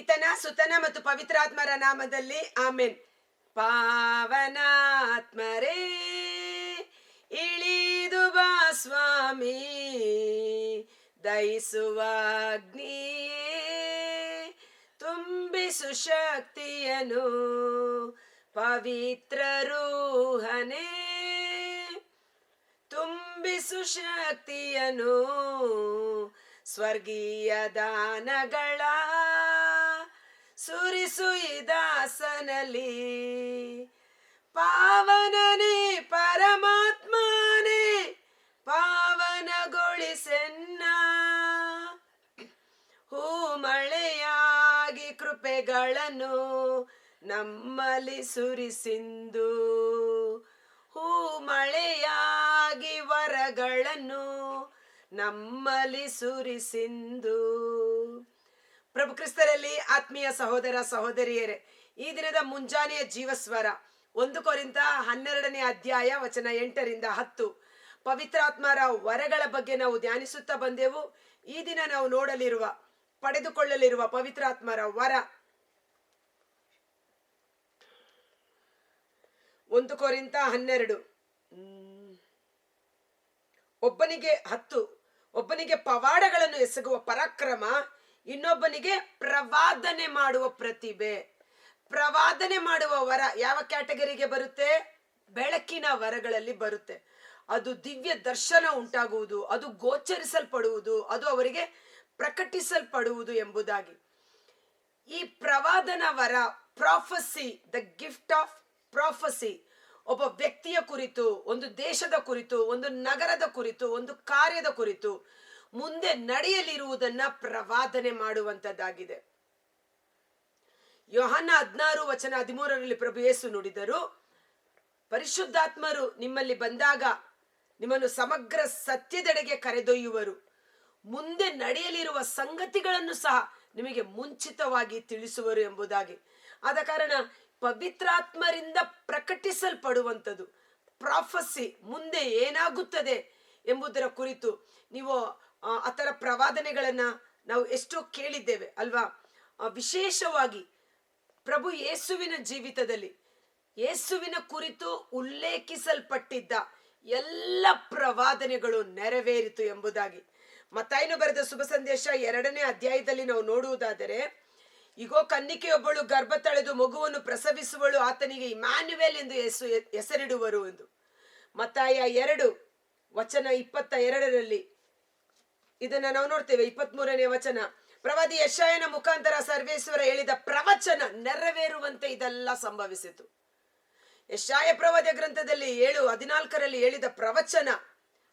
ಪಿತನ, ಸುತನ ಮತ್ತು ಪವಿತ್ರಾತ್ಮರ ನಾಮದಲ್ಲಿ ಆಮೇನ್. ಪಾವನಾತ್ಮರೇ, ಇಳಿದು ಬಾ ಸ್ವಾಮಿ ದಯಿಸುವ ಅಗ್ನಿಯೇ ತುಂಬಿಸು ಶಕ್ತಿಯನು, ಪವಿತ್ರ ರೂಹನೇ, ತುಂಬಿಸು ಶಕ್ತಿಯನು, ಸ್ವರ್ಗೀಯ ದಾನಗಳ ಸುರಿಸು ದಾಸನಲಿ ಪಾವನನೇ ಪರಮಾತ್ಮನೇ, ಪಾವನಗೊಳಿಸೆನ್ನ. ಹೂ ಮಳೆಯಾಗಿ ಕೃಪೆಗಳನ್ನು ನಮ್ಮಲ್ಲಿ ಸುರಿಸಿಂದು. ಹೂ ಮಳೆಯಾಗಿ ವರಗಳನ್ನು ನಮ್ಮಲ್ಲಿ ಸುರಿಸಿಂದು. ಪ್ರಭು ಕ್ರಿಸ್ತರಲ್ಲಿ ಆತ್ಮೀಯ ಸಹೋದರ ಸಹೋದರಿಯರೇ, ಈ ದಿನದ ಮುಂಜಾನೆಯ ಜೀವಸ್ವರ, ಒಂದು ಕೋರಿಂದ ಹನ್ನೆರಡನೇ ಅಧ್ಯಾಯ ವಚನ ಎಂಟರಿಂದ ಹತ್ತು. ಪವಿತ್ರಾತ್ಮರ ವರಗಳ ಬಗ್ಗೆ ನಾವು ಧ್ಯಾನಿಸುತ್ತಾ ಬಂದೆವು. ಈ ದಿನ ನಾವು ನೋಡಲಿರುವ, ಪಡೆದುಕೊಳ್ಳಲಿರುವ ಪವಿತ್ರಾತ್ಮರ ವರ. ಒಂದು ಕೋರಿಂದ ಹನ್ನೆರಡು. ಒಬ್ಬನಿಗೆ ಹತ್ತು, ಒಬ್ಬನಿಗೆ ಪವಾಡಗಳನ್ನು ಎಸಗುವ ಪರಾಕ್ರಮ ಇನ್ನೊಬ್ಬನಿಗೆ ಪ್ರವಾದನೆ ಮಾಡುವ ಪ್ರತಿಭೆ. ಪ್ರವಾದನೆ ಮಾಡುವ ವರ ಯಾವ ಕ್ಯಾಟಗರಿಗೆ ಬರುತ್ತೆ? ಬೆಳಕಿನ ವರಗಳಲ್ಲಿ ಬರುತ್ತೆ. ಅದು ದಿವ್ಯ ದರ್ಶನ ಉಂಟಾಗುವುದು, ಅದು ಗೋಚರಿಸಲ್ಪಡುವುದು, ಅದು ಅವರಿಗೆ ಪ್ರಕಟಿಸಲ್ಪಡುವುದು ಎಂಬುದಾಗಿ. ಈ ಪ್ರವಾದನ ವರ prophecy the gift of prophecy ಒಬ್ಬ ವ್ಯಕ್ತಿಯ ಕುರಿತು, ಒಂದು ದೇಶದ ಕುರಿತು, ಒಂದು ನಗರದ ಕುರಿತು, ಒಂದು ಕಾರ್ಯದ ಕುರಿತು ಮುಂದೆ ನಡೆಯಲಿರುವುದನ್ನ ಪ್ರವಾದನೆ ಮಾಡುವಂತದ್ದಾಗಿದೆ ಯೋಹನ ಹದಿನಾರು ವಚನ ಹದಿಮೂರರಲ್ಲಿ ಪ್ರಭು ಯೇಸು ನುಡಿದರು, ಪರಿಶುದ್ಧಾತ್ಮರು ನಿಮ್ಮಲ್ಲಿ ಬಂದಾಗ ನಿಮ್ಮನ್ನು ಸಮಗ್ರ ಸತ್ಯದೆಡೆಗೆ ಕರೆದೊಯ್ಯುವರು. ಮುಂದೆ ನಡೆಯಲಿರುವ ಸಂಗತಿಗಳನ್ನು ಸಹ ನಿಮಗೆ ಮುಂಚಿತವಾಗಿ ತಿಳಿಸುವರು ಎಂಬುದಾಗಿ. ಆದ ಕಾರಣ ಪವಿತ್ರಾತ್ಮರಿಂದ ಪ್ರಕಟಿಸಲ್ಪಡುವಂಥದ್ದು. ಪ್ರಾಫಸಿ ಮುಂದೆ ಏನಾಗುತ್ತದೆ ಎಂಬುದರ ಕುರಿತು ನೀವು ಆ, ಥರ ಪ್ರವಾದನೆಗಳನ್ನು ನಾವು ಎಷ್ಟೋ ಕೇಳಿದ್ದೇವೆ ಅಲ್ವಾ? ವಿಶೇಷವಾಗಿ ಪ್ರಭು ಯೇಸುವಿನ ಜೀವಿತದಲ್ಲಿ ಯೇಸುವಿನ ಕುರಿತು ಉಲ್ಲೇಖಿಸಲ್ಪಟ್ಟಿದ್ದ ಎಲ್ಲ ಪ್ರವಾದನೆಗಳು ನೆರವೇರಿತು ಎಂಬುದಾಗಿ. ಮತ್ತಾಯ್ನು ಬರೆದ ಶುಭ ಸಂದೇಶ ಎರಡನೇ ಅಧ್ಯಾಯದಲ್ಲಿ ನಾವು ನೋಡುವುದಾದರೆ ಇಗೋ ಕನ್ನಿಕೆಯೊಬ್ಬಳು ಗರ್ಭ ತಳೆದು ಮಗುವನ್ನು ಪ್ರಸವಿಸುವಳು ಆತನಿಗೆ ಇಮ್ಯಾನ್ಯುವೆಲ್ ಎಂದು ಹೆಸು ಹೆಸರಿಡುವರು ಎಂದು. ಮತ್ತಾಯ ಎರಡು ವಚನ ಇಪ್ಪತ್ತ ಎರಡರಲ್ಲಿ ಇದನ್ನ ನಾವು ನೋಡ್ತೇವೆ. ಇಪ್ಪತ್ತ್ ಮೂರನೇ ವಚನ. ಪ್ರವಾದಿ ಯಶಾಯನ ಮುಖಾಂತರ ಸರ್ವೇಶ್ವರ ಹೇಳಿದ ಪ್ರವಚನ ನೆರವೇರುವಂತೆ ಇದೆಲ್ಲ ಸಂಭವಿಸಿತು. ಯಶಾಯ ಪ್ರವಾದ ಗ್ರಂಥದಲ್ಲಿ ಏಳು, ಹದಿನಾಲ್ಕರಲ್ಲಿ ಹೇಳಿದ ಪ್ರವಚನ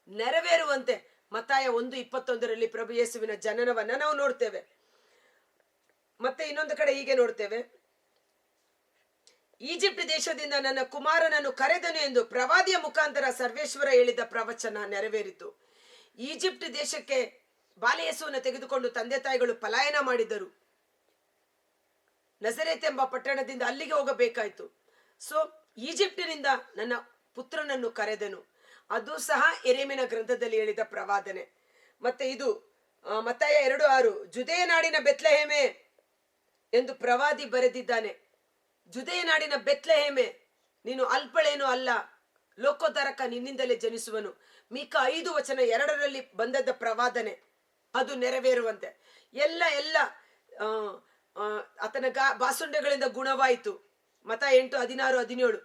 ನೆರವೇರುವಂತೆ ಮತಾಯ ಒಂದು, ಇಪ್ಪತ್ತೊಂದರಲ್ಲಿ ಪ್ರಭು ಯೇಸುವಿನ ಜನನವನ್ನ ನಾವು ನೋಡ್ತೇವೆ. ಮತ್ತೆ ಇನ್ನೊಂದು ಕಡೆ ಹೀಗೆ ನೋಡ್ತೇವೆ. ಈಜಿಪ್ಟ್ ದೇಶದಿಂದ ನನ್ನ ಕುಮಾರನನ್ನು ಕರೆದನು ಎಂದು ಪ್ರವಾದಿಯ ಮುಖಾಂತರ ಸರ್ವೇಶ್ವರ ಹೇಳಿದ ಪ್ರವಚನ ನೆರವೇರಿತು. ಈಜಿಪ್ಟ್ ದೇಶಕ್ಕೆ ಬಾಲಯೇಸುವನ್ನು ತೆಗೆದುಕೊಂಡು ತಂದೆ ತಾಯಿಗಳು ಪಲಾಯನ ಮಾಡಿದರು ನಜರೇತ್ ಎಂಬ ಪಟ್ಟಣದಿಂದ ಅಲ್ಲಿಗೆ ಹೋಗಬೇಕಾಯ್ತು. ಸೊ, ಈಜಿಪ್ಟಿನಿಂದ ನನ್ನ ಪುತ್ರನನ್ನು ಕರೆದನು. ಅದು ಸಹ ಎರೆಮಿನ ಗ್ರಂಥದಲ್ಲಿ ಹೇಳಿದ ಪ್ರವಾದನೆ. ಮತ್ತೆ ಇದು ಮತ್ತಾಯ ಎರಡು ಆರು ಜುದೇ ನಾಡಿನ ಬೆತ್ಲೆಹೇಮೆ ಎಂದು ಪ್ರವಾದಿ ಬರೆದಿದ್ದಾನೆ. ಜುದೇ ನಾಡಿನ ಬೆತ್ಲೆಹೇಮೆ, ನೀನು ಅಲ್ಪಳೇನು ಅಲ್ಲ, ಲೋಕೋದ್ಧಾರಕ ನಿನ್ನಿಂದಲೇ ಜನಿಸುವನು. ಮೀಕ ಐದು ವಚನ ಎರಡರಲ್ಲಿ ಬಂದದ್ದ ಪ್ರವಾದನೆ. ಅದು ನೆರವೇರುವಂತೆ. ಎಲ್ಲ ಎಲ್ಲ ಆತನ ಗಾ, ಬಾಸುಂಡೆಗಳಿಂದ ಗುಣವಾಯಿತು. ಮತ ಎಂಟು, ಹದಿನಾರು, ಹದಿನೇಳು.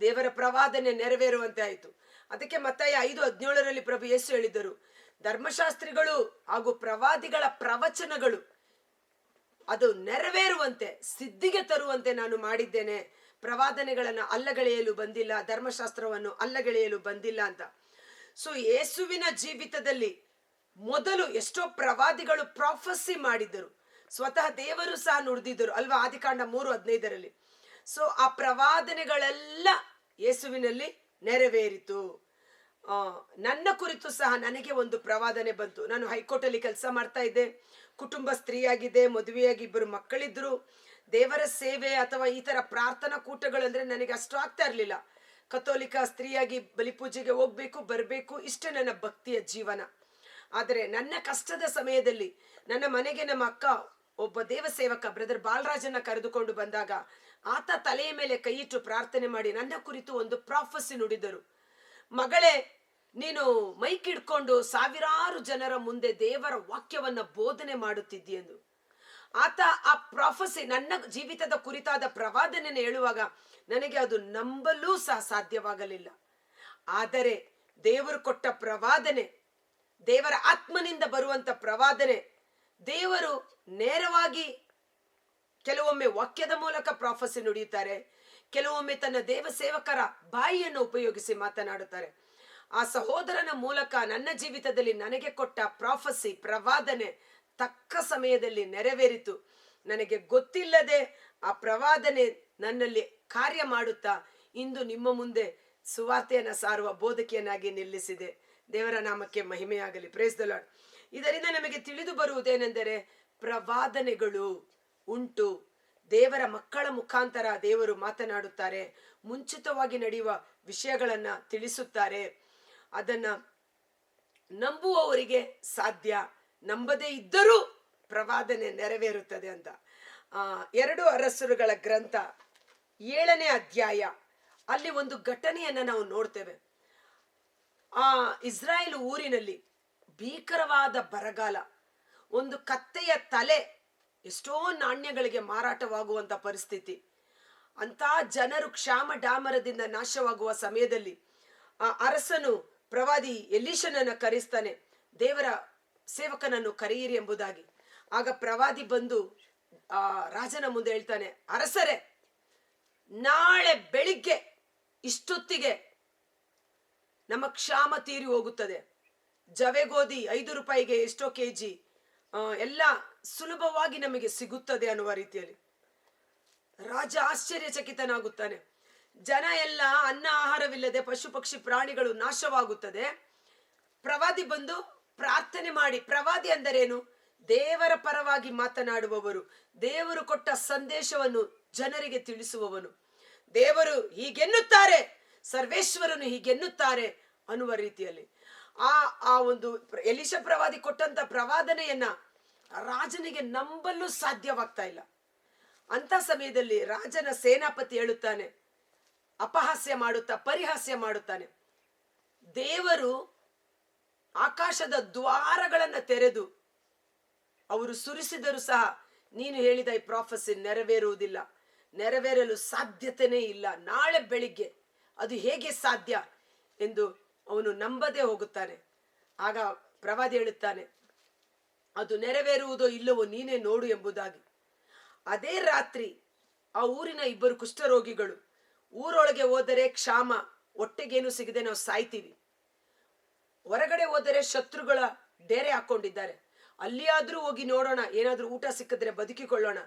ದೇವರ ಪ್ರವಾದನೆ ನೆರವೇರುವಂತೆ ಆಯಿತು. ಅದಕ್ಕೆ ಮತ್ತಾಯ ಐದು, ಹದಿನೇಳರಲ್ಲಿ ಪ್ರಭು ಯೇಸು ಹೇಳಿದರು ಧರ್ಮಶಾಸ್ತ್ರಿಗಳು ಹಾಗೂ ಪ್ರವಾದಿಗಳ ಪ್ರವಚನಗಳು, ಅದು ನೆರವೇರುವಂತೆ, ಸಿದ್ಧಿಗೆ ತರುವಂತೆ ನಾನು ಮಾಡಿದ್ದೇನೆ. ಪ್ರವಾದನೆಗಳನ್ನು ಅಲ್ಲಗಳೆಯಲು ಬಂದಿಲ್ಲ, ಧರ್ಮಶಾಸ್ತ್ರವನ್ನು ಅಲ್ಲಗಳೆಯಲು ಬಂದಿಲ್ಲ ಅಂತ. ಸೊ ಯೇಸುವಿನ ಜೀವಿತದಲ್ಲಿ ಮೊದಲು ಎಷ್ಟೋ ಪ್ರವಾದಿಗಳು ಪ್ರಾಫಸಿ ಮಾಡಿದ್ದರು. ಸ್ವತಃ ದೇವರು ಸಹ ನುಡಿದಿದ್ದರು. ಅಲ್ವಾ? ಆದಿಕಾಂಡ ಮೂರು ಹದಿನೈದರಲ್ಲಿ. ಸೊ ಆ ಪ್ರವಾದನೆಗಳೆಲ್ಲ ಯೇಸುವಿನಲ್ಲಿ ನೆರವೇರಿತು. ನನ್ನ ಕುರಿತು ಸಹ ನನಗೆ ಒಂದು ಪ್ರವಾದನೆ ಬಂತು. ನಾನು ಹೈಕೋರ್ಟಲ್ಲಿ ಕೆಲಸ ಮಾಡ್ತಾ ಇದ್ದೆ. ಕುಟುಂಬ ಸ್ತ್ರೀಯಾಗಿದೆ, ಮದುವೆಯಾಗಿ ಇಬ್ಬರು ಮಕ್ಕಳಿದ್ರು. ದೇವರ ಸೇವೆ ಅಥವಾ ಈ ತರ ಪ್ರಾರ್ಥನಾ ಕೂಟಗಳು ಅಂದ್ರೆ ನನಗೆ ಅಷ್ಟು ಆಗ್ತಾ ಇರಲಿಲ್ಲ. ಕಥೋಲಿಕ ಸ್ತ್ರೀಯಾಗಿ ಬಲಿಪೂಜೆಗೆ ಹೋಗ್ಬೇಕು, ಬರಬೇಕು, ಇಷ್ಟೇ ನನ್ನ ಭಕ್ತಿಯ ಜೀವನ. ಆದರೆ ನನ್ನ ಕಷ್ಟದ ಸಮಯದಲ್ಲಿ ನನ್ನ ಮನೆಗೆ ನಮ್ಮ ಅಕ್ಕ, ಒಬ್ಬ ದೇವಸೇವಕ, ಬ್ರದರ್ ಬಾಲರಾಜನ್ನ ಕರೆದುಕೊಂಡು ಬಂದಾಗ ಆತ ತಲೆಯ ಮೇಲೆ ಕೈಯಿಟ್ಟು ಪ್ರಾರ್ಥನೆ ಮಾಡಿ ನನ್ನ ಕುರಿತು ಒಂದು ಪ್ರಾಫಸಿ ನುಡಿದರು. ಮಗಳೇ, ನೀನು ಮೈಕ್ ಹಿಡ್ಕೊಂಡು ಸಾವಿರಾರು ಜನರ ಮುಂದೆ ದೇವರ ವಾಕ್ಯವನ್ನ ಬೋಧನೆ ಮಾಡುತ್ತಿದ್ದೀಯೆಂದು. ಆತ ಆ ಪ್ರಾಫಸಿ ನನ್ನ ಜೀವಿತದ ಕುರಿತಾದ ಪ್ರವಾದನೆಯನ್ನು ಹೇಳುವಾಗ ನನಗೆ ಅದು ನಂಬಲೂ ಸಹ ಸಾಧ್ಯವಾಗಲಿಲ್ಲ. ಆದರೆ ದೇವರು ಕೊಟ್ಟ ಪ್ರವಾದನೆ, ದೇವರ ಆತ್ಮನಿಂದ ಬರುವಂತ ಪ್ರವಾದನೆ, ದೇವರು ನೇರವಾಗಿ ಕೆಲವೊಮ್ಮೆ ವಾಕ್ಯದ ಮೂಲಕ ಪ್ರಾಫಸಿ ನುಡಿಯುತ್ತಾರೆ, ಕೆಲವೊಮ್ಮೆ ತನ್ನ ದೇವ ಸೇವಕರ ಬಾಯಿಯನ್ನು ಉಪಯೋಗಿಸಿ ಮಾತನಾಡುತ್ತಾರೆ. ಆ ಸಹೋದರನ ಮೂಲಕ ನನ್ನ ಜೀವಿತದಲ್ಲಿ ನನಗೆ ಕೊಟ್ಟ ಪ್ರಾಫಸಿ ಪ್ರವಾದನೆ ತಕ್ಕ ಸಮಯದಲ್ಲಿ ನೆರವೇರಿತು. ನನಗೆ ಗೊತ್ತಿಲ್ಲದೆ ಆ ಪ್ರವಾದನೆ ನನ್ನಲ್ಲಿ ಕಾರ್ಯ ಮಾಡುತ್ತಾ ಇಂದು ನಿಮ್ಮ ಮುಂದೆ ಸುವಾರ್ತೆಯನ್ನು ಸಾರುವ ಬೋಧಕಿಯನ್ನಾಗಿ ನಿಲ್ಲಿಸಿದೆ. ದೇವರ ನಾಮಕ್ಕೆ ಮಹಿಮೆಯಾಗಲಿ. ಪ್ರೇಸ್ ದ ಲಾರ್ಡ್ ಇದರಿಂದ ನಮಗೆ ತಿಳಿದು ಬರುವುದೇನೆಂದರೆ ಪ್ರವಾದನೆಗಳು ಉಂಟು. ದೇವರ ಮಕ್ಕಳ ಮುಖಾಂತರ ದೇವರು ಮಾತನಾಡುತ್ತಾರೆ. ಮುಂಚಿತವಾಗಿ ನಡೆಯುವ ವಿಷಯಗಳನ್ನು ತಿಳಿಸುತ್ತಾರೆ. ಅದನ್ನ ನಂಬುವವರಿಗೆ ಸಾಧ್ಯ. ನಂಬದೇ ಇದ್ದರೂ ಪ್ರವಾದನೆ ನೆರವೇರುತ್ತದೆ ಅಂತ. ಆ, ಎರಡು ಅರಸರುಗಳ ಗ್ರಂಥ ಏಳನೇ ಅಧ್ಯಾಯ ಅಲ್ಲಿ ಒಂದು ಘಟನೆಯನ್ನು ನಾವು ನೋಡ್ತೇವೆ. ಆ ಇಸ್ರಾಯೇಲ್ ಊರಿನಲ್ಲಿ ಭೀಕರವಾದ ಬರಗಾಲ ಒಂದು ಕತ್ತೆಯ ತಲೆ ಎಷ್ಟೋ ನಾಣ್ಯಗಳಿಗೆ ಮಾರಾಟವಾಗುವಂತ ಪರಿಸ್ಥಿತಿ. ಅಂತ ಜನರು ಕ್ಷಾಮ ಡಾಮರದಿಂದ ನಾಶವಾಗುವ ಸಮಯದಲ್ಲಿ ಆ ಅರಸನು ಪ್ರವಾದಿ ಎಲಿಶನನ್ನು ಕರೆಸ್ತಾನೆ ದೇವರ ಸೇವಕನನ್ನು ಕರೆಯಿರಿ ಎಂಬುದಾಗಿ. ಆಗ ಪ್ರವಾದಿ ಬಂದು, ಆ, ರಾಜನ ಮುಂದೆ ಹೇಳ್ತಾನೆ, ಅರಸರೇ, ನಾಳೆ ಬೆಳಿಗ್ಗೆ ಇಷ್ಟೊತ್ತಿಗೆ ನಮ್ಮ ಕ್ಷಾಮ ತೀರಿ ಹೋಗುತ್ತದೆ. ಜವೆಗೋದಿ ಐದು ರೂಪಾಯಿಗೆ ಎಷ್ಟೋ ಕೆಜಿ ಎಲ್ಲ ಸುಲಭವಾಗಿ ನಮಗೆ ಸಿಗುತ್ತದೆ ಅನ್ನುವ ರೀತಿಯಲ್ಲಿ. ರಾಜ ಆಶ್ಚರ್ಯಚಕಿತನಾಗುತ್ತಾನೆ. ಜನ ಎಲ್ಲ ಅನ್ನ ಆಹಾರವಿಲ್ಲದೆ ಪಶು ಪಕ್ಷಿ ಪ್ರಾಣಿಗಳು ನಾಶವಾಗುತ್ತದೆ. ಪ್ರವಾದಿ ಬಂದು ಪ್ರಾರ್ಥನೆ ಮಾಡಿ. ಪ್ರವಾದಿ ಅಂದರೇನು? ದೇವರ ಪರವಾಗಿ ಮಾತನಾಡುವವರು, ದೇವರು ಕೊಟ್ಟ ಸಂದೇಶವನ್ನು ಜನರಿಗೆ ತಿಳಿಸುವವನು. ದೇವರು ಹೀಗೆನ್ನುತ್ತಾರೆ, ಸರ್ವೇಶ್ವರನು ಹೀಗೆನ್ನುತ್ತಾರೆ ಅನ್ನುವ ರೀತಿಯಲ್ಲಿ. ಆ ಆ ಒಂದು ಎಲಿಶ ಪ್ರವಾದಿ ಕೊಟ್ಟಂತ ಪ್ರವಾದನೆಯನ್ನ ರಾಜನಿಗೆ ನಂಬಲು ಸಾಧ್ಯವಾಗ್ತಾ ಇಲ್ಲ. ಅಂತ ಸಮಯದಲ್ಲಿ ರಾಜನ ಸೇನಾಪತಿ ಹೇಳುತ್ತಾನೆ, ಅಪಹಾಸ್ಯ ಮಾಡುತ್ತಾ, ಪರಿಹಾಸ್ಯ ಮಾಡುತ್ತಾನೆ. ದೇವರು ಆಕಾಶದ ದ್ವಾರಗಳನ್ನು ತೆರೆದು ಅವರು ಸುರಿಸಿದರೂ ಸಹ ನೀನು ಹೇಳಿದ ಈ ಪ್ರಾಫಸಿ ನೆರವೇರುವುದಿಲ್ಲ. ನೆರವೇರಲು ಸಾಧ್ಯತೆನೇ ಇಲ್ಲ. ನಾಳೆ ಬೆಳಿಗ್ಗೆ ಅದು ಹೇಗೆ ಸಾಧ್ಯ ಎಂದು ಅವನು ನಂಬದೇ ಹೋಗುತ್ತಾನೆ. ಆಗ ಪ್ರವಾದಿ ಹೇಳುತ್ತಾನೆ, ಅದು ನೆರವೇರುವುದೋ ಇಲ್ಲವೋ ನೀನೇ ನೋಡು ಎಂಬುದಾಗಿ. ಅದೇ ರಾತ್ರಿ ಆ ಊರಿನ ಇಬ್ಬರು ಕುಷ್ಠರೋಗಿಗಳು, ಊರೊಳಗೆ ಹೋದರೆ ಕ್ಷಾಮ, ಹೊಟ್ಟೆಗೇನು ಸಿಗದೆ ನಾವು ಸಾಯ್ತೀವಿ. ಹೊರಗಡೆ ಹೋದರೆ ಶತ್ರುಗಳ ಡೇರೆ ಹಾಕೊಂಡಿದ್ದಾರೆ ಅಲ್ಲಿಯಾದ್ರೂ ಹೋಗಿ ನೋಡೋಣ, ಏನಾದ್ರೂ ಊಟ ಸಿಕ್ಕಿದ್ರೆ ಬದುಕಿಕೊಳ್ಳೋಣ.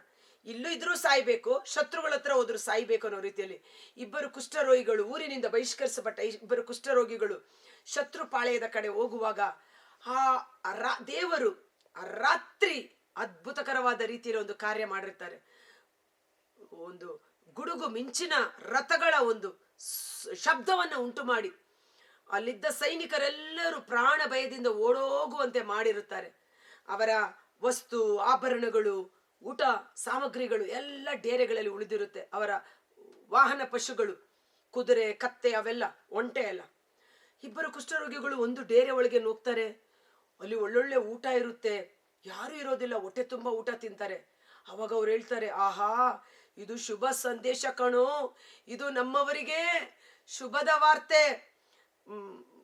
ಇಲ್ಲೂ ಇದ್ರೂ ಸಾಯ್ಬೇಕು, ಶತ್ರುಗಳ ಹತ್ರ ಹೋದ್ರು ಸಾಯ್ಬೇಕು ಅನ್ನೋ ರೀತಿಯಲ್ಲಿ. ಇಬ್ಬರು ಕುಷ್ಠರೋಗಿಗಳು, ಊರಿನಿಂದ ಬಹಿಷ್ಕರಿಸಪಟ್ಟ ಇಬ್ಬರು ಕುಷ್ಠರೋಗಿಗಳು ಶತ್ರು ಪಾಳೆಯದ ಕಡೆ ಹೋಗುವಾಗ ಆ ರಾ- ದೇವರು ರಾತ್ರಿ ಅದ್ಭುತಕರವಾದ ರೀತಿಯಲ್ಲಿ ಒಂದು ಕಾರ್ಯ ಮಾಡಿರ್ತಾರೆ. ಒಂದು ಗುಡುಗು ಮಿಂಚಿನ ರಥಗಳ ಒಂದು ಶಬ್ದವನ್ನ ಉಂಟು ಮಾಡಿ ಅಲ್ಲಿದ್ದ ಸೈನಿಕರೆಲ್ಲರೂ ಪ್ರಾಣ ಭಯದಿಂದ ಓಡೋಗುವಂತೆ ಮಾಡಿರುತ್ತಾರೆ. ಅವರ ವಸ್ತು, ಆಭರಣಗಳು, ಊಟ ಸಾಮಗ್ರಿಗಳು ಎಲ್ಲ ಡೇರೆಗಳಲ್ಲಿ ಉಳಿದಿರುತ್ತೆ. ಅವರ ವಾಹನ ಪಶುಗಳು, ಕುದುರೆ, ಕತ್ತೆ ಅವೆಲ್ಲ ಒಂಟೆ ಎಲ್ಲ ಇಬ್ಬರು ಕುಷ್ಠರೋಗಿಗಳು ಒಂದು ಡೇರೆ ಒಳಗೆ ನುಗ್ತಾರೆ. ಅಲ್ಲಿ ಒಳ್ಳೊಳ್ಳೆ ಊಟ ಇರುತ್ತೆ. ಯಾರು ಇರೋದಿಲ್ಲ. ಹೊಟ್ಟೆ ತುಂಬ ಊಟ ತಿಂತಾರೆ. ಅವಾಗ ಅವ್ರು ಹೇಳ್ತಾರೆ, ಆಹಾ, ಇದು ಶುಭ ಸಂದೇಶ ಕಣೋ. ಇದು ನಮ್ಮವರಿಗೆ ಶುಭದ ವಾರ್ತೆ.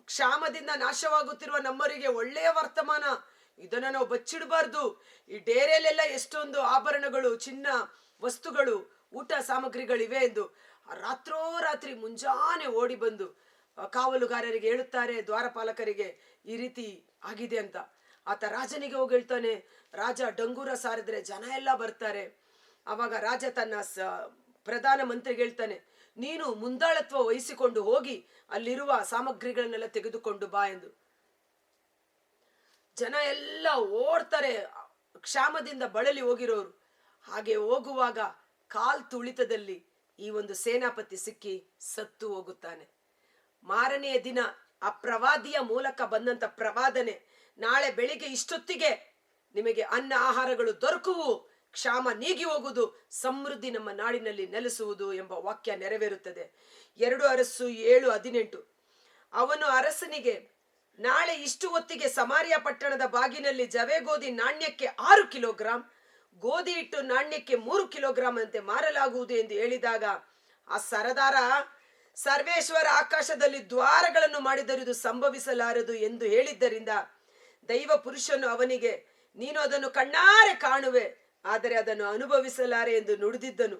ಕ್ಷಾಮದಿಂದ ನಾಶವಾಗುತ್ತಿರುವ ನಮ್ಮರಿಗೆ ಒಳ್ಳೆಯ ವರ್ತಮಾನ. ಇದನ್ನ ನಾವು ಬಚ್ಚಿಡಬಾರ್ದು. ಈ ಡೇರೆಯಲ್ಲೆಲ್ಲ ಎಷ್ಟೊಂದು ಆಭರಣಗಳು, ಚಿನ್ನ ವಸ್ತುಗಳು, ಊಟ ಸಾಮಗ್ರಿಗಳಿವೆ ಎಂದು ರಾತ್ರೋರಾತ್ರಿ ಮುಂಜಾನೆ ಓಡಿ ಬಂದು ಕಾವಲುಗಾರರಿಗೆ ಹೇಳುತ್ತಾರೆ, ದ್ವಾರಪಾಲಕರಿಗೆ ಈ ರೀತಿ ಆಗಿದೆ ಅಂತ. ಆತ ರಾಜನಿಗೆ ಹೋಗಿ ಹೇಳ್ತಾನೆ, ರಾಜ, ಡಂಗೂರ ಸಾರಿದ್ರೆ ಜನ ಎಲ್ಲ ಬರ್ತಾರೆ. ಅವಾಗ ರಾಜ ತನ್ನ ಸ, ಪ್ರಧಾನ ಮಂತ್ರಿಗೆ ಹೇಳ್ತಾನೆ ನೀನು ಮುಂದಾಳತ್ವ ವಹಿಸಿಕೊಂಡು ಹೋಗಿ ಅಲ್ಲಿರುವ ಸಾಮಗ್ರಿಗಳನ್ನೆಲ್ಲ ತೆಗೆದುಕೊಂಡು ಬಾ ಎಂದು. ಜನ ಎಲ್ಲ ಓಡ್ತಾರೆ, ಕ್ಷಾಮದಿಂದ ಬಳಲಿ ಹೋಗಿರೋರು. ಹಾಗೆ ಹೋಗುವಾಗ ಕಾಲ್ ತುಳಿತದಲ್ಲಿ ಈ ಒಂದು ಸೇನಾಪತಿ ಸಿಕ್ಕಿ ಸತ್ತು ಹೋಗುತ್ತಾನೆ. ಮಾರನೆಯ ದಿನ ಆ ಪ್ರವಾದಿಯ ಮೂಲಕ ಬಂದಂತ ಪ್ರವಾದನೆ, ನಾಳೆ ಬೆಳಿಗ್ಗೆ ಇಷ್ಟೊತ್ತಿಗೆ ನಿಮಗೆ ಅನ್ನ ಆಹಾರಗಳು ದೊರಕುವು. ಕ್ಷಾಮ ನೀಗಿ ಹೋಗುವುದು, ಸಮೃದ್ಧಿ ನಮ್ಮ ನಾಡಿನಲ್ಲಿ ನೆಲೆಸುವುದು ಎಂಬ ವಾಕ್ಯ ನೆರವೇರುತ್ತದೆ. ಎರಡು ಅರಸು ಏಳು ಹದಿನೆಂಟು. ಅವನು ಅರಸನಿಗೆ, ನಾಳೆ ಇಷ್ಟು ಹೊತ್ತಿಗೆ ಸಮಾರಿಯ ಪಟ್ಟಣದ ಬಾಗಿನಲ್ಲಿ ಜವೆ ಗೋಧಿ ನಾಣ್ಯಕ್ಕೆ ಆರು ಕಿಲೋಗ್ರಾಂ, ಗೋಧಿ ಇಟ್ಟು ನಾಣ್ಯಕ್ಕೆ ಮೂರು ಕಿಲೋಗ್ರಾಂ ಅಂತೆ ಮಾರಲಾಗುವುದು ಎಂದು ಹೇಳಿದಾಗ, ಆ ಸರದಾರ, ಸರ್ವೇಶ್ವರ ಆಕಾಶದಲ್ಲಿ ದ್ವಾರಗಳನ್ನು ಮಾಡಿದರೂ ಇದು ಸಂಭವಿಸಲಾರದು ಎಂದು ಹೇಳಿದ್ದರಿಂದ ದೈವ ಪುರುಷನು ಅವನಿಗೆ, ನೀನು ಅದನ್ನು ಕಣ್ಣಾರೆ ಕಾಣುವೆ ಆದರೆ ಅದನ್ನು ಅನುಭವಿಸಲಾರೆ ಎಂದು ನುಡಿದಿದ್ದನು.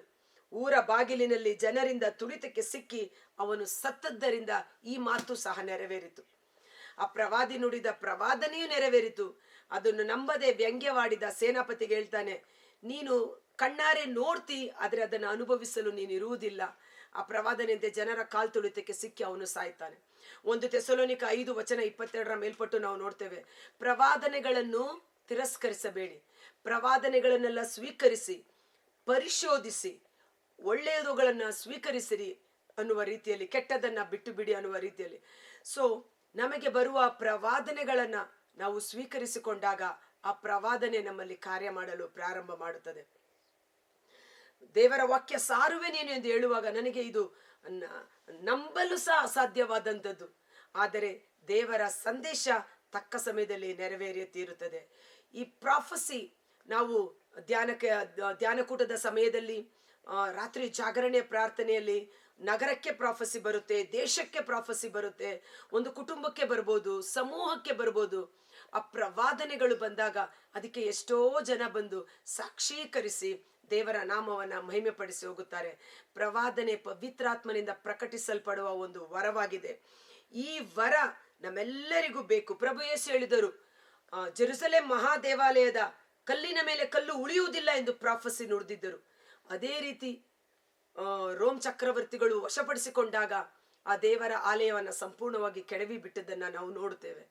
ಊರ ಬಾಗಿಲಿನಲ್ಲಿ ಜನರಿಂದ ತುಳಿತಕ್ಕೆ ಸಿಕ್ಕಿ ಅವನು ಸತ್ತದ್ದರಿಂದ ಈ ಮಾತು ಸಹ ನೆರವೇರಿತು. ಆ ಪ್ರವಾದಿ ನುಡಿದ ಪ್ರವಾದನೆಯೂ ನೆರವೇರಿತು. ಅದನ್ನು ನಂಬದೆ ವ್ಯಂಗ್ಯವಾಡಿದ ಸೇನಾಪತಿಗೆ ಹೇಳ್ತಾನೆ, ನೀನು ಕಣ್ಣಾರೆ ನೋಡ್ತಿ, ಆದರೆ ಅದನ್ನು ಅನುಭವಿಸಲು ನೀನು ಇರುವುದಿಲ್ಲ ಆ ಪ್ರವಾದನೆಯಂತೆ ಜನರ ಕಾಲ್ ತುಳಿತಕ್ಕೆ ಸಿಕ್ಕಿ ಅವನು ಸಾಯ್ತಾನೆ. ಒಂದು ತೆಸಲೋನಿಕ ಐದು ವಚನ ಇಪ್ಪತ್ತೆರಡರ ಮೇಲ್ಪಟ್ಟು ನಾವು ನೋಡ್ತೇವೆ. ಪ್ರವಾದನೆಗಳನ್ನು ತಿರಸ್ಕರಿಸಬೇಡಿ. ಪ್ರವಾದನೆಗಳನ್ನೆಲ್ಲ ಸ್ವೀಕರಿಸಿ, ಪರಿಶೋಧಿಸಿ ಒಳ್ಳೆಯದುಗಳನ್ನು ಸ್ವೀಕರಿಸಿರಿ ಅನ್ನುವ ರೀತಿಯಲ್ಲಿ ಕೆಟ್ಟದನ್ನ ಬಿಟ್ಟು ಬಿಡಿ ಅನ್ನುವ ರೀತಿಯಲ್ಲಿ. ಸೊ ನಮಗೆ ಬರುವ ಪ್ರವಾದನೆಗಳನ್ನ ನಾವು ಸ್ವೀಕರಿಸಿಕೊಂಡಾಗ ಆ ಪ್ರವಾದನೆ ನಮ್ಮಲ್ಲಿ ಕಾರ್ಯ ಮಾಡಲು ಪ್ರಾರಂಭ ಮಾಡುತ್ತದೆ. ದೇವರ ವಾಕ್ಯ ಸಾರುವೆ ನೀನು ಎಂದು ಹೇಳುವಾಗ ನನಗೆ ಇದು ನಂಬಲು ಸಹ ಅಸಾಧ್ಯವಾದಂಥದ್ದು. ಆದರೆ ದೇವರ ಸಂದೇಶ ತಕ್ಕ ಸಮಯದಲ್ಲಿ ನೆರವೇರಿಯುತ್ತಿರುತ್ತದೆ ತೀರುತ್ತದೆ ಈ ಪ್ರಾಫಸಿ ನಾವು ಧ್ಯಾನಕ್ಕೆ, ಧ್ಯಾನಕೂಟದ ಸಮಯದಲ್ಲಿ ರಾತ್ರಿ ಜಾಗರಣೆ ಪ್ರಾರ್ಥನೆಯಲ್ಲಿ ನಗರಕ್ಕೆ ಪ್ರಾಫಸಿ ಬರುತ್ತೆ, ದೇಶಕ್ಕೆ ಪ್ರಾಫಸಿ ಬರುತ್ತೆ, ಒಂದು ಕುಟುಂಬಕ್ಕೆ ಬರ್ಬೋದು, ಸಮೂಹಕ್ಕೆ ಬರ್ಬೋದು, ಆ ಪ್ರವಾದನೆಗಳು ಬಂದಾಗ ಅದಕ್ಕೆ ಎಷ್ಟೋ ಜನ ಬಂದು ಸಾಕ್ಷೀಕರಿಸಿ ದೇವರ ನಾಮವನ್ನ ಮಹಿಮೆಪಡಿಸಿ ಹೋಗುತ್ತಾರೆ. ಪ್ರವಾದನೆ ಪವಿತ್ರಾತ್ಮನಿಂದ ಪ್ರಕಟಿಸಲ್ಪಡುವ ಒಂದು ವರವಾಗಿದೆ. ಈ ವರ ನಮ್ಮೆಲ್ಲರಿಗೂ ಬೇಕು. ಪ್ರಭು ಯೇಸು ಹೇಳಿದರು ಜೆರುಸಲೇಂ ಮಹಾದೇವಾಲಯದ ಕಲ್ಲಿನ ಮೇಲೆ ಕಲ್ಲು ಉಳಿಯುವುದಿಲ್ಲ ಎಂದು ಪ್ರಾಫಸಿ ನುಡಿದಿದ್ದರು. ಅದೇ ರೀತಿ ರೋಮ್ ಚಕ್ರವರ್ತಿಗಳು ವಶಪಡಿಸಿಕೊಂಡಾಗ ಆ ದೇವರ ಆಲಯವನ್ನು ಸಂಪೂರ್ಣವಾಗಿ ಕೆಡವಿ ಬಿಟ್ಟದನ್ನ ನಾವು ನೋಡುತ್ತೇವೆ.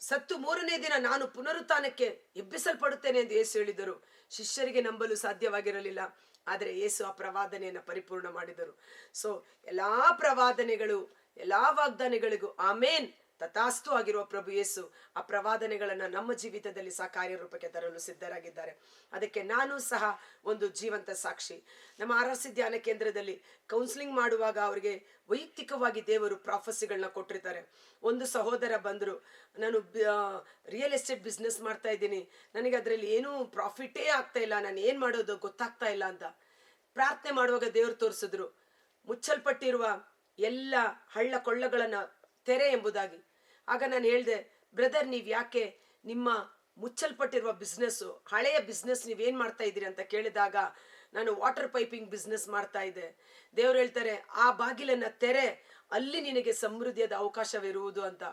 ಸತ್ತು ಮೂರನೇ ದಿನ ನಾನು ಪುನರುತ್ಥಾನಕ್ಕೆ ಎಬ್ಬಿಸಲ್ಪಡುತ್ತೇನೆ ಎಂದು ಯೇಸು ಹೇಳಿದರು. ಶಿಷ್ಯರಿಗೆ ನಂಬಲು ಸಾಧ್ಯವಾಗಿರಲಿಲ್ಲ, ಆದರೆ ಯೇಸು ಆ ಪ್ರವಾದನೆಯನ್ನು ಪರಿಪೂರ್ಣ ಮಾಡಿದರು. ಸೊ ಎಲ್ಲಾ ಪ್ರವಾದನೆಗಳು, ಎಲ್ಲಾ ವಾಗ್ದಾನಗಳಿಗೂ ಆಮೇನ್. ತಥಾಸ್ತು ಆಗಿರುವ ಪ್ರಭು ಯೇಸು ಆ ಪ್ರವಾದನೆಗಳನ್ನ ನಮ್ಮ ಜೀವಿತದಲ್ಲಿ ಸಹ ಕಾರ್ಯರೂಪಕ್ಕೆ ತರಲು ಸಿದ್ಧರಾಗಿದ್ದಾರೆ. ಅದಕ್ಕೆ ನಾನು ಸಹ ಒಂದು ಜೀವಂತ ಸಾಕ್ಷಿ. ನಮ್ಮ ಆರ್ ಆರ್ ಧ್ಯಾನ ಕೇಂದ್ರದಲ್ಲಿ ಕೌನ್ಸಿಲಿಂಗ್ ಮಾಡುವಾಗ ಅವರಿಗೆ ವೈಯಕ್ತಿಕವಾಗಿ ದೇವರು ಪ್ರಾಫಸಿಗಳನ್ನ ಕೊಟ್ಟಿರ್ತಾರೆ. ಒಂದು ಸಹೋದರ ಬಂದರು, ನಾನು ರಿಯಲ್ ಎಸ್ಟೇಟ್ ಬಿಸ್ನೆಸ್ ಮಾಡ್ತಾ ಇದ್ದೀನಿ. ನನಗೆ ಅದರಲ್ಲಿ ಏನೂ ಪ್ರಾಫಿಟೇ ಆಗ್ತಾ ಇಲ್ಲ. ನಾನು ಏನು ಮಾಡೋದು ಗೊತ್ತಾಗ್ತಾ ಇಲ್ಲ ಅಂತ ಪ್ರಾರ್ಥನೆ ಮಾಡುವಾಗ ದೇವರು ತೋರಿಸಿದ್ರು. ಮುಚ್ಚಲ್ಪಟ್ಟಿರುವ ಎಲ್ಲ ಹಳ್ಳ ಕೊಳ್ಳಗಳನ್ನು ತೆರೆ ಎಂಬುದಾಗಿ. ಆಗ ನಾನು ಹೇಳಿದೆ, ಬ್ರದರ್, ನೀವು ಯಾಕೆ ನಿಮ್ಮ ಮುಚ್ಚಲ್ಪಟ್ಟಿರುವ ಬಿಸ್ನೆಸ್ಸು, ಹಳೆಯ ಬಿಸ್ನೆಸ್ ನೀವೇನು ಮಾಡ್ತಾ ಇದ್ದೀರಿ? ಅಂತ ಕೇಳಿದಾಗ ನಾನು ವಾಟರ್ ಪೈಪಿಂಗ್ ಬಿಸ್ನೆಸ್ ಮಾಡ್ತಾ ಇದ್ದೆ. ದೇವ್ರು ಹೇಳ್ತಾರೆ, ಆ ಬಾಗಿಲನ್ನು ತೆರೆ, ಅಲ್ಲಿ ನಿನಗೆ ಸಮೃದ್ಧಿಯಾದ ಅವಕಾಶವಿರುವುದು ಅಂತ.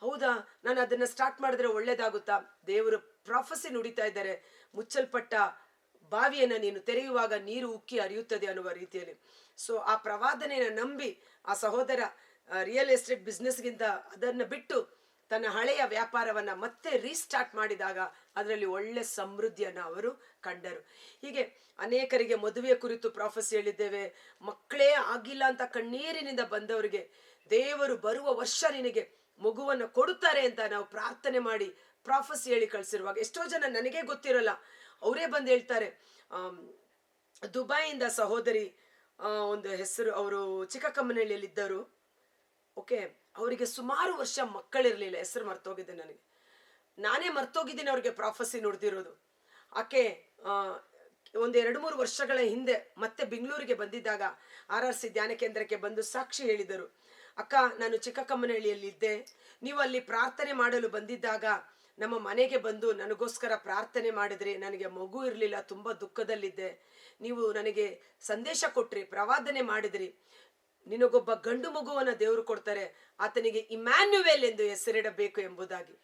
ಹೌದಾ? ನಾನು ಅದನ್ನು ಸ್ಟಾರ್ಟ್ ಮಾಡಿದ್ರೆ ಒಳ್ಳೇದಾಗುತ್ತಾ? ದೇವರು ಪ್ರಾಫಸಿ ನುಡಿತಾ ಇದ್ದಾರೆ, ಮುಚ್ಚಲ್ಪಟ್ಟ ಬಾವಿಯನ್ನ ನೀನು ತೆರೆಯುವಾಗ ನೀರು ಉಕ್ಕಿ ಹರಿಯುತ್ತದೆ ಅನ್ನುವ ರೀತಿಯಲ್ಲಿ. ಸೊ ಆ ಪ್ರವಾದನೆಯನ್ನು ನಂಬಿ ಆ ಸಹೋದರ ರಿಯಲ್ ಎಸ್ಟೇಟ್ ಬಿಸ್ನೆಸ್ಗಿಂತ ಅದನ್ನು ಬಿಟ್ಟು ತನ್ನ ಹಳೆಯ ವ್ಯಾಪಾರವನ್ನ ಮತ್ತೆ ರೀಸ್ಟಾರ್ಟ್ ಮಾಡಿದಾಗ ಅದರಲ್ಲಿ ಒಳ್ಳೆ ಸಮೃದ್ಧಿಯನ್ನು ಅವರು ಕಂಡರು. ಹೀಗೆ ಅನೇಕರಿಗೆ ಮದುವೆ ಕುರಿತು ಪ್ರಾಫೆಸ್ ಹೇಳಿದ್ದೇವೆ. ಮಕ್ಕಳೇ ಆಗಿಲ್ಲ ಅಂತ ಕಣ್ಣೀರಿನಿಂದ ಬಂದವರಿಗೆ ದೇವರು ಬರುವ ವರ್ಷ ನಿನಗೆ ಮಗುವನ್ನು ಕೊಡುತ್ತಾರೆ ಅಂತ ನಾವು ಪ್ರಾರ್ಥನೆ ಮಾಡಿ ಪ್ರಾಫೆಸ್ ಹೇಳಿ ಕಳಿಸಿರುವಾಗ ಎಷ್ಟೋ ಜನ ನನಗೆ ಗೊತ್ತಿರಲ್ಲ. ಅವರೇ ಬಂದು ಹೇಳ್ತಾರೆ ದುಬೈಯಿಂದ ಸಹೋದರಿ ಒಂದು ಹೆಸರು, ಅವರು ಚಿಕ್ಕಕಮ್ಮನಹಳ್ಳಿಯಲ್ಲಿದ್ದರು ಓಕೆ, ಅವರಿಗೆ ಸುಮಾರು ವರ್ಷ ಮಕ್ಕಳಿರಲಿಲ್ಲ, ಹೆಸರು ಮರ್ತೋಗಿದ್ದೆ ನನಗೆ. ನಾನೇ ಮರ್ತೋಗಿದ್ದೀನಿ ಅವ್ರಿಗೆ ಪ್ರಾಫಸಿ ನುಡ್ದಿರೋದು. ಆಕೆ ಒಂದು ಎರಡು ಮೂರು ವರ್ಷಗಳ ಹಿಂದೆ ಮತ್ತೆ ಬೆಂಗಳೂರಿಗೆ ಬಂದಿದ್ದಾಗ ಆರ್ ಆರ್ ಸಿ ಧ್ಯಾನ ಕೇಂದ್ರಕ್ಕೆ ಬಂದು ಸಾಕ್ಷಿ ಹೇಳಿದರು. ಅಕ್ಕ, ನಾನು ಚಿಕ್ಕಕಮ್ಮನಹಳ್ಳಿಯಲ್ಲಿದ್ದೆ. ನೀವು ಅಲ್ಲಿ ಪ್ರಾರ್ಥನೆ ಮಾಡಲು ಬಂದಿದ್ದಾಗ ನಮ್ಮ ಮನೆಗೆ ಬಂದು ನನಗೋಸ್ಕರ ಪ್ರಾರ್ಥನೆ ಮಾಡಿದ್ರಿ ನನಗೆ ಮಗು ಇರಲಿಲ್ಲ, ತುಂಬ ದುಃಖದಲ್ಲಿದ್ದೆ. ನೀವು ನನಗೆ ಸಂದೇಶ ಕೊಟ್ರಿ, ಪ್ರವಾದನೆ ಮಾಡಿದ್ರಿ. ನಿನಗೊಬ್ಬ ಗಂಡು ಮಗುವನ್ನ ದೇವರು ಕೊಡ್ತಾರೆ, ಆತನಿಗೆ ಇಮ್ಯಾನ್ಯುವೆಲ್ ಎಂದು ಹೆಸರಿಡಬೇಕು ಎಂಬುದಾಗಿ.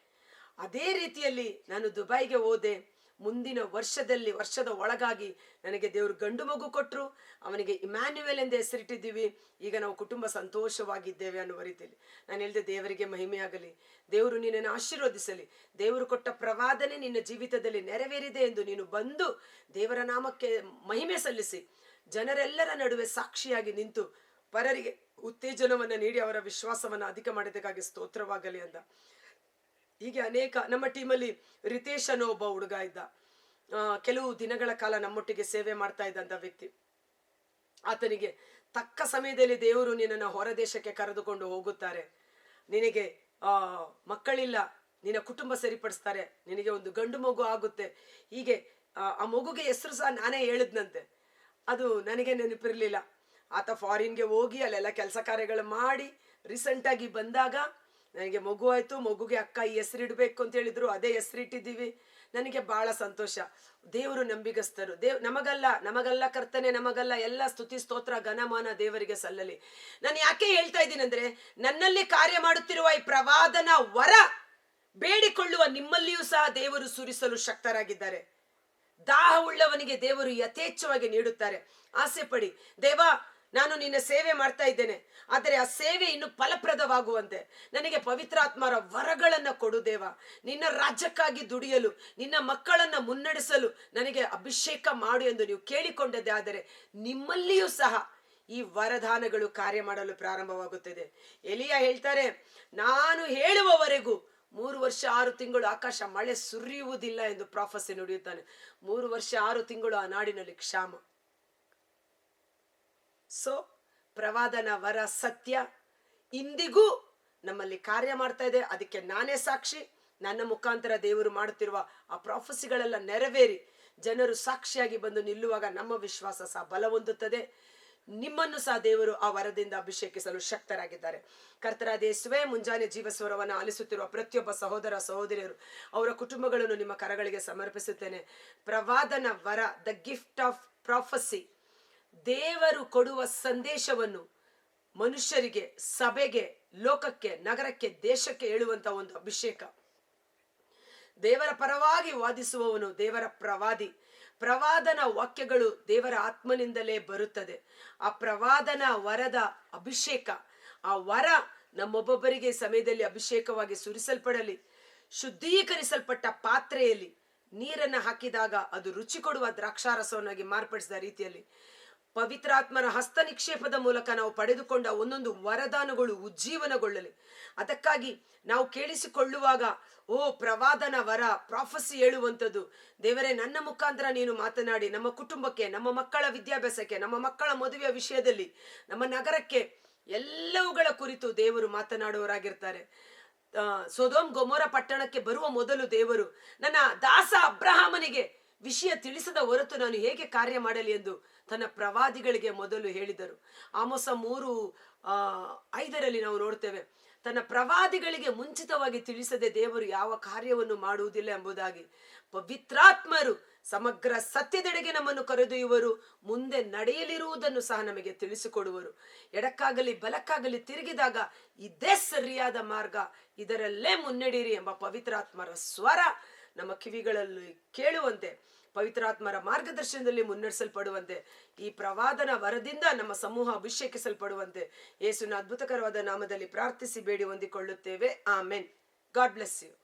ಅದೇ ರೀತಿಯಲ್ಲಿ ನಾನು ದುಬೈಗೆ ಹೋದೆ. ಮುಂದಿನ ವರ್ಷದಲ್ಲಿ, ವರ್ಷದ ಒಳಗಾಗಿ ನನಗೆ ದೇವರು ಗಂಡು ಮಗು ಕೊಟ್ಟರು ಅವನಿಗೆ ಇಮ್ಯಾನ್ಯುವೆಲ್ ಎಂದು ಹೆಸರಿಟ್ಟಿದ್ದೀವಿ. ಈಗ ನಾವು ಕುಟುಂಬ ಸಂತೋಷವಾಗಿದ್ದೇವೆ ಅನ್ನುವ ರೀತಿಯಲ್ಲಿ. ನಾನು ಹೇಳಿದೆ, ದೇವರಿಗೆ ಮಹಿಮೆಯಾಗಲಿ. ದೇವರು ನಿನ್ನನ್ನು ಆಶೀರ್ವದಿಸಲಿ. ದೇವರು ಕೊಟ್ಟ ಪ್ರವಾದನೆ ನಿನ್ನ ಜೀವಿತದಲ್ಲಿ ನೆರವೇರಿದೆ ಎಂದು ನೀನು ಬಂದು ದೇವರ ನಾಮಕ್ಕೆ ಮಹಿಮೆ ಸಲ್ಲಿಸಿ, ಜನರೆಲ್ಲರ ನಡುವೆ ಸಾಕ್ಷಿಯಾಗಿ ನಿಂತು ಪರರಿಗೆ ಉತ್ತೇಜನವನ್ನು ನೀಡಿ ಅವರ ವಿಶ್ವಾಸವನ್ನು ಅಧಿಕ ಮಾಡಿದ್ದಕ್ಕಾಗಿ ಸ್ತೋತ್ರವಾಗಲಿ ಅಂತ. ಹೀಗೆ ಅನೇಕ, ನಮ್ಮ ಟೀಮಲ್ಲಿ ರಿತೇಶ್ ಅನ್ನೋ ಒಬ್ಬ ಹುಡುಗ ಇದ್ದ. ಕೆಲವು ದಿನಗಳ ಕಾಲ ನಮ್ಮೊಟ್ಟಿಗೆ ಸೇವೆ ಮಾಡ್ತಾ ಇದ್ದಂಥ ವ್ಯಕ್ತಿ. ಆತನಿಗೆ ತಕ್ಕ ಸಮಯದಲ್ಲಿ ದೇವರು ನಿನ್ನನ್ನು ಹೊರದೇಶಕ್ಕೆ ಕರೆದುಕೊಂಡು ಹೋಗುತ್ತಾರೆ. ನಿನಗೆ ಮಕ್ಕಳಿಲ್ಲ, ನಿನ್ನ ಕುಟುಂಬ ಸರಿಪಡಿಸ್ತಾರೆ, ನಿನಗೆ ಒಂದು ಗಂಡು ಮಗು ಆಗುತ್ತೆ. ಹೀಗೆ ಆ ಮಗುಗೆ ಹೆಸರು ಸಹ ನಾನೇ ಹೇಳಿದ್ನಂತೆ. ಅದು ನನಗೆ ನೆನಪಿರಲಿಲ್ಲ. ಆತ ಫಾರಿನ್ಗೆ ಹೋಗಿ ಅಲ್ಲೆಲ್ಲ ಕೆಲಸ ಕಾರ್ಯಗಳು ಮಾಡಿ ರೀಸೆಂಟಾಗಿ ಬಂದಾಗ ನನಗೆ ಮಗು ಆಯಿತು, ಮಗುಗೆ ಅಕ್ಕ ಈ ಹೆಸರಿಡಬೇಕು ಅಂತ ಹೇಳಿದ್ರು, ಅದೇ ಹೆಸರಿಟ್ಟಿದ್ದೀವಿ. ನನಗೆ ಬಹಳ ಸಂತೋಷ. ದೇವರು ನಂಬಿಗಸ್ತರು. ದೇವ್, ನಮಗಲ್ಲ ನಮಗಲ್ಲ ಕರ್ತನೆ, ನಮಗಲ್ಲ ಎಲ್ಲ ಸ್ತುತಿ, ಸ್ತೋತ್ರ ಘನಮಾನ ದೇವರಿಗೆ ಸಲ್ಲಲಿ. ನಾನು ಯಾಕೆ ಹೇಳ್ತಾ ಇದ್ದೀನಂದ್ರೆ ನನ್ನಲ್ಲಿ ಕಾರ್ಯ ಮಾಡುತ್ತಿರುವ ಈ ಪ್ರವಾದನ ವರ ಬೇಡಿಕೊಳ್ಳುವ ನಿಮ್ಮಲ್ಲಿಯೂ ಸಹ ದೇವರು ಸುರಿಸಲು ಶಕ್ತರಾಗಿದ್ದಾರೆ. ದಾಹ ಉಳ್ಳವನಿಗೆ ದೇವರು ಯಥೇಚ್ಛವಾಗಿ ನೀಡುತ್ತಾರೆ. ಆಸೆ ಪಡಿ. ದೇವ ನಾನು ನಿನ್ನ ಸೇವೆ ಮಾಡ್ತಾ ಇದ್ದೇನೆ. ಆದರೆ ಆ ಸೇವೆ ಇನ್ನು ಫಲಪ್ರದವಾಗುವಂತೆ. ನನಗೆ ಪವಿತ್ರಾತ್ಮರ ವರಗಳನ್ನ ಕೊಡು ದೇವ. ನಿನ್ನ ರಾಜ್ಯಕ್ಕಾಗಿ ದುಡಿಯಲು, ನಿನ್ನ ಮಕ್ಕಳನ್ನ ಮುನ್ನಡೆಸಲು ನನಗೆ ಅಭಿಷೇಕ ಮಾಡು ಎಂದು ನೀವು ಕೇಳಿಕೊಂಡದ್ದೇ ಆದರೆ ನಿಮ್ಮಲ್ಲಿಯೂ ಸಹ ಈ ವರದಾನಗಳು ಕಾರ್ಯ ಮಾಡಲು ಪ್ರಾರಂಭವಾಗುತ್ತದೆ. ಎಲಿಯ ಹೇಳ್ತಾರೆ, ನಾನು ಹೇಳುವವರೆಗೂ ಮೂರು ವರ್ಷ ಆರು ತಿಂಗಳು ಆಕಾಶ ಮಳೆ ಸುರಿಯುವುದಿಲ್ಲ ಎಂದು ಪ್ರಾಫಸಿ ನುಡಿಯುತ್ತಾನೆ. ಮೂರು ವರ್ಷ ಆರು ತಿಂಗಳು ಆ ನಾಡಿನಲ್ಲಿ ಕ್ಷಾಮ. ಸೊ, ಪ್ರವಾದನ ವರ ಸತ್ಯ. ಇಂದಿಗೂ ನಮ್ಮಲ್ಲಿ ಕಾರ್ಯ ಮಾಡ್ತಾ ಇದೆ. ಅದಕ್ಕೆ ನಾನೇ ಸಾಕ್ಷಿ. ನನ್ನ ಮುಖಾಂತರ ದೇವರು ಮಾಡುತ್ತಿರುವ ಆ ಪ್ರಾಫಸಿಗಳೆಲ್ಲ ನೆರವೇರಿ. ಜನರು ಸಾಕ್ಷಿಯಾಗಿ ಬಂದು ನಿಲ್ಲುವಾಗ ನಮ್ಮ ವಿಶ್ವಾಸ ಸಹ ಬಲ ಹೊಂದುತ್ತದೆ. ನಿಮ್ಮನ್ನು ಸಹ ದೇವರು ಆ ವರದಿಂದ ಅಭಿಷೇಕಿಸಲು ಶಕ್ತರಾಗಿದ್ದಾರೆ. ಕರ್ತರ ಯೇಸುವೆ, ಮುಂಜಾನೆ ಜೀವಸ್ವರವನ್ನು ಆಲಿಸುತ್ತಿರುವ ಪ್ರತಿಯೊಬ್ಬ ಸಹೋದರ ಸಹೋದರಿಯರು, ಅವರ ಕುಟುಂಬಗಳನ್ನು ನಿಮ್ಮ ಕರಗಳಿಗೆ ಸಮರ್ಪಿಸುತ್ತೇನೆ. ಪ್ರವಾದನ ವರ ದ ಗಿಫ್ಟ್ ಆಫ್ ಪ್ರಾಫಸಿ ದೇವರು ಕೊಡುವ ಸಂದೇಶವನ್ನು ಮನುಷ್ಯರಿಗೆ, ಸಭೆಗೆ, ಲೋಕಕ್ಕೆ, ನಗರಕ್ಕೆ, ದೇಶಕ್ಕೆ ಹೇಳುವಂತ ಒಂದು ಅಭಿಷೇಕ. ದೇವರ ಪರವಾಗಿ ವಾದಿಸುವವನು ದೇವರ ಪ್ರವಾದಿ. ಪ್ರವಾದನ ವಾಕ್ಯಗಳು ದೇವರ ಆತ್ಮನಿಂದಲೇ ಬರುತ್ತದೆ. ಆ ಪ್ರವಾದನ ವರದ ಅಭಿಷೇಕ, ಆ ವರ ನಮ್ಮೊಬ್ಬೊಬ್ಬರಿಗೆ ಸಮಯದಲ್ಲಿ ಅಭಿಷೇಕವಾಗಿ ಸುರಿಸಲ್ಪಡಲಿ. ಶುದ್ಧೀಕರಿಸಲ್ಪಟ್ಟ ಪಾತ್ರೆಯಲ್ಲಿ ನೀರನ್ನು ಹಾಕಿದಾಗ ಅದು ರುಚಿ ಕೊಡುವ ದ್ರಾಕ್ಷಾರಸವನ್ನಾಗಿ ಮಾರ್ಪಡಿಸಿದ ರೀತಿಯಲ್ಲಿ ಪವಿತ್ರಾತ್ಮನ ಹಸ್ತ ನಿಕ್ಷೇಪದ ಮೂಲಕ ನಾವು ಪಡೆದುಕೊಂಡ ಒಂದೊಂದು ವರದಾನಗಳು ಉಜ್ಜೀವನಗೊಳ್ಳಲಿ. ಅದಕ್ಕಾಗಿ ನಾವು ಕೇಳಿಸಿಕೊಳ್ಳುವಾಗ, ಓ ಪ್ರವಾದನ ವರ ಪ್ರಾಫಸಿ ಹೇಳುವಂಥದ್ದು. ದೇವರೇ, ನನ್ನ ಮುಖಾಂತರ ನೀನು ಮಾತನಾಡಿ, ನಮ್ಮ ಕುಟುಂಬಕ್ಕೆ, ನಮ್ಮ ಮಕ್ಕಳ ವಿದ್ಯಾಭ್ಯಾಸಕ್ಕೆ, ನಮ್ಮ ಮಕ್ಕಳ ಮದುವೆಯ ವಿಷಯದಲ್ಲಿ, ನಮ್ಮ ನಗರಕ್ಕೆ ಎಲ್ಲವುಗಳ ಕುರಿತು ದೇವರು ಮಾತನಾಡುವವರಾಗಿರ್ತಾರೆ. ಸೊದೋಮ್ ಗೊಮೋರ ಪಟ್ಟಣಕ್ಕೆ ಬರುವ ಮೊದಲು ದೇವರು, ನನ್ನ ದಾಸ ಅಬ್ರಹಾಮನಿಗೆ ವಿಷಯ ತಿಳಿಸದ ಹೊರತು ನಾನು ಹೇಗೆ ಕಾರ್ಯ ಮಾಡಲಿ ಎಂದು ತನ್ನ ಪ್ರವಾದಿಗಳಿಗೆ ಮೊದಲು ಹೇಳಿದರು. ಆಮೋಸ ಮೂರು, ಆ, ಐದರಲ್ಲಿ ನಾವು ನೋಡ್ತೇವೆ, ತನ್ನ ಪ್ರವಾದಿಗಳಿಗೆ ಮುಂಚಿತವಾಗಿ ತಿಳಿಸದೆ ದೇವರು ಯಾವ ಕಾರ್ಯವನ್ನು ಮಾಡುವುದಿಲ್ಲ ಎಂಬುದಾಗಿ. ಪವಿತ್ರಾತ್ಮರು ಸಮಗ್ರ ಸತ್ಯದೆಡೆಗೆ ನಮ್ಮನ್ನು ಕರೆದೊಯ್ಯುವರು, ಮುಂದೆ ನಡೆಯಲಿರುವುದನ್ನು ಸಹ ನಮಗೆ ತಿಳಿಸಿಕೊಡುವರು. ಎಡಕ್ಕಾಗಲಿ, ಬಲಕ್ಕಾಗಲಿ ತಿರುಗಿದಾಗ ಇದೇ ಸರಿಯಾದ ಮಾರ್ಗ, ಇದರಲ್ಲೇ ಮುನ್ನಡೆಯಿರಿ ಎಂಬ ಪವಿತ್ರಾತ್ಮರ ಸ್ವರ ನಮ್ಮ ಕಿವಿಗಳಲ್ಲಿ ಕೇಳುವಂತೆ. ಪವಿತ್ರಾತ್ಮರ ಮಾರ್ಗದರ್ಶನದಲ್ಲಿ ಮುನ್ನಡೆಸಲ್ಪಡುವಂತೆ, ಈ ಪ್ರವಾದನ ವರದಿಂದ ನಮ್ಮ ಸಮೂಹ ಅಭಿಷೇಕಿಸಲ್ಪಡುವಂತೆ ಯೇಸುವಿನ ಅದ್ಭುತಕರವಾದ ನಾಮದಲ್ಲಿ ಪ್ರಾರ್ಥಿಸಿ ಬೇಡಿ ಹೊಂದಿಕೊಳ್ಳುತ್ತೇವೆ. ಆಮೆನ್. God bless you.